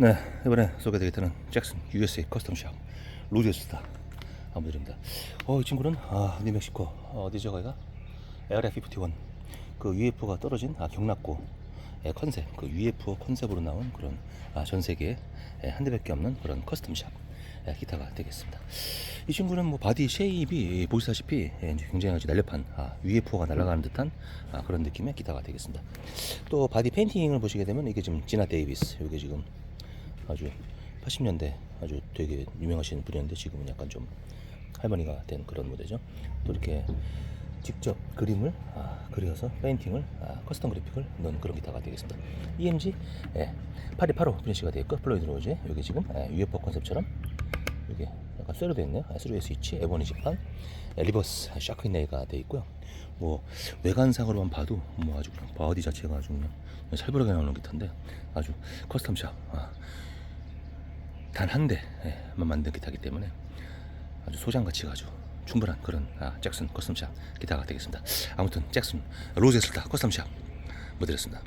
네, 이번에 소개되겠다는 잭슨 USA 커스텀샵 로제스타 모델입니다. 어, 이 친구는 아, 뉴멕시코 어, 어디죠 거기가? LF51 그 UFO가 떨어진 아, 경락고 의 컨셉 그 UFO 컨셉으로 나온 그런 아, 전 세계에 예, 한 대 밖에 없는 그런 커스텀샵 예, 기타가 되겠습니다. 이 친구는 뭐 바디 쉐입이 보시다시피 예, 굉장히 아주 날렵한 아, UFO가 날아가는 듯한 아, 그런 느낌의 기타가 되겠습니다. 또 바디 페인팅을 보시게 되면 이게 지금 지나 데이비스 이게 지금 아주 80년대 아주 되게 유명하신 분이었는데 지금은 약간 좀 할머니가 된 그런 모델이죠. 또 이렇게 직접 그림을 아, 그려서 페인팅을 아, 커스텀 그래픽을 넣은 그런 기타가 되겠습니다. EMG 예, 8285 피니시가 되어 있고 플로이드 로즈 여기 지금 예, UFO 컨셉처럼 이게 약간 쇠로 되어 있네요. 아, 스루의 스위치, 에보니 지판, 예, 리버스 샤크인네이가 되어 있고요. 뭐 외관상으로만 봐도 뭐 아주 그냥 바디 자체가 아주 그냥 살벌하게 나오는 기타인데 아주 커스텀샵 아, 단 한 대만 만든 기타이기 때문에 아주 소장 가치가 아주 충분한 그런 아, 잭슨 커스텀샵 기타가 되겠습니다. 아무튼 잭슨 로제스타 커스텀샵 모델이었습니다.